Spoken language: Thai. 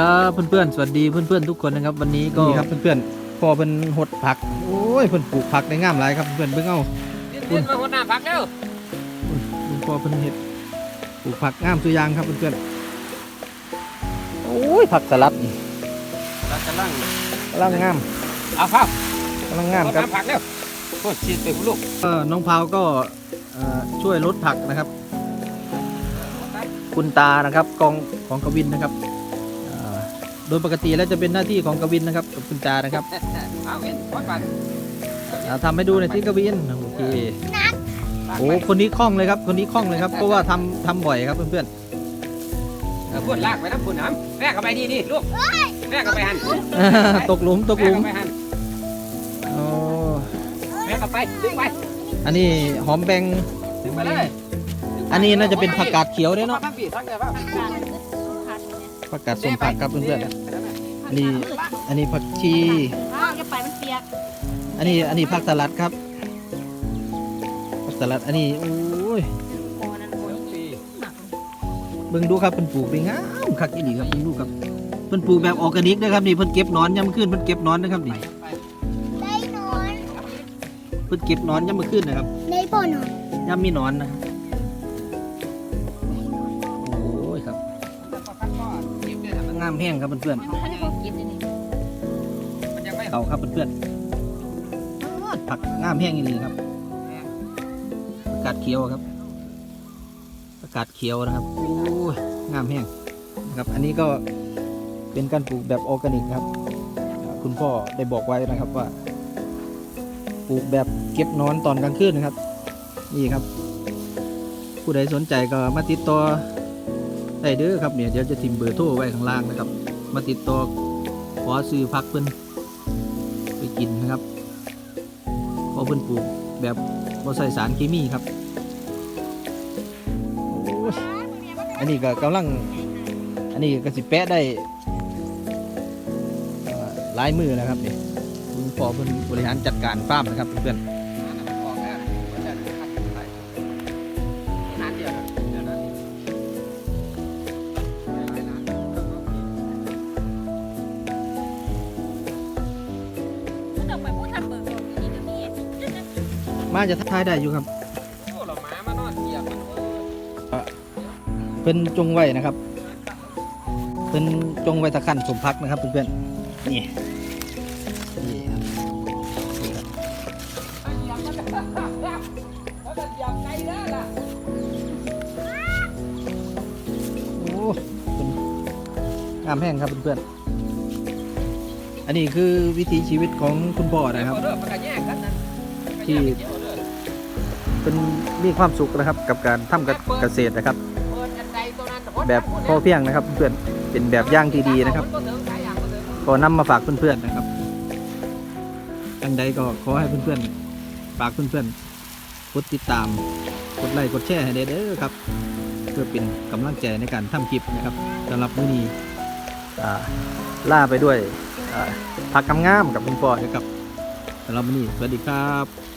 ครับเพื่อนๆ สวัสดีเพื่อนๆทุกคนนะครับ วันนี้ก็นี่ครับเพื่อนๆพอเพิ่นหดผัก โอ้ยเพิ่นปลูกผักได้งามหลายครับเพื่อนๆเบิ่งเอาเดินมาหัวหน้าพักแล้วคุณพ่อเพิ่นเฮ็ดปลูกผักงามตัวอย่างครับเพื่อนๆโอ้ยผักสลัดนี่เราจะลั่งกำลังงามเอาครับกำลังงามครับหัวหน้พักแล้วโคตรชีดไปคุณลูกเออน้องพาวก็เอ่อช่วยลดผักนะครับ คุณตานะครับกองของกวินนะครับเอ่อ โดยปกติแล้วจะเป็นหน้าที่ของกวินนะครับกับคุณตานะครับเอาเห็นพอดปันอ่าทำให้ดูหน่อยที่กวินโอเคโอ้คนนี้คล่องเลยครับ คนนี้คล่องเลยครับเพราะว่าทำทำบ่อยครับเพื่อนเออพูดลากไปน้ำคุณน้ำแม่เข้าไปดีนี่ลูกแม่เข้าไปหันๆตกหลุมตกหลุมแม่เข้าไปหันโอ้แม่เข้าไปดึงไปอันนี้หอมแบงดึงไปเลยอันนี้น่าจะเป็นผักกาดเขียวด้วยเนาะ ทั้งปีทั้งเดียวว่าผักกาดส้มผักครับเพื่อนๆอันนี้อันนี้ผักชีอ้าวจะไปมันเปียกอันนี้อันนี้ผักสลัดครับผักสลัดอันนี้โอ้ยโอ้นั่นโอ้ยปีเบิ่งดูครับเพิ่นปลูกได้งามคักอีหลีครับเบิ่งดูครับเพิ่นปลูกแบบออร์แกนิกนะครับนี่เพิ่นเก็บหนอนยามมื้อคืนเพิ่นเก็บหนอนนะครับนี่ได้นอนเพิ่นเก็บหนอนยามมื้อคืนนะครับได้บ่นอนยามมีหนอนนะครับามแห้งครับเพื่อนๆเอาครับเพื่อนๆผักงามแห้งอีหลีครับผักาดเขียวครับผักาดเขียวนะครับโอ้ยงามแห้งนะครับ อันนี้ก็เป็นการปลูกแบบออร์แกนิกครับ คุณพ่อได้บอกไว้นะครับว่า ปลูกแบบเก็บนอนตอนกลางคืนนะครับ นี่ครับ ผู้ใดสนใจก็มาติดต่อ ได้เด้อครับเนี่ยเดี๋ยวจะทิมเบอร์โทรไว้ข้างล่างนะครับ มาติดต่อขอซื้อพักเพิ่นไปกินนะครับเพราะเพิ่นปลูกแบบบ่ใส่สารเคมีครับอันนี้ก็กำลัง อันนี้ก็สิแปะได้หลายมือนะครับนี่คุณพ่อเพิ่นบริหารจัดการฟาร์มนะครับเพื่อน มาจะทักทายได้อยู่ครับโอ้เราหมามานอนเหยียบมันโอ้เพิ่นจงไว้นะครับ เพิ่นจงไว้ตะขันสมพักนะครับเพื่อนๆนี่นี่ครับเหยียบมันจะเขาจะเหยียบไกลแล้วล่ะโอ้เป็นงามแห้งครับเพื่อนๆอันนี้คือวิถีชีวิตของคุณพ่อนะครับ เริ่มมันก็แยกกันนะที่ เป็นมีความสุขนะครับกับการทำเกษตรนะครับ แบบพอเพียงนะครับเพื่อนเป็นแบบย่างที่ดีนะครับก็นำมาฝากเพื่อนๆนะครับอันใดก็ขอให้เพื่อนๆฝากเพื่อนๆกดติดตามกดไลค์กดแชร์ให้เด้อครับ เพื่อเป็นกำลังใจในการทำคลิปนะครับสำหรับมื้อนี้ล่าไปด้วยผักกำงามกับคุณพ่อนะครับสำหรับมื้อนี้สวัสดีครับ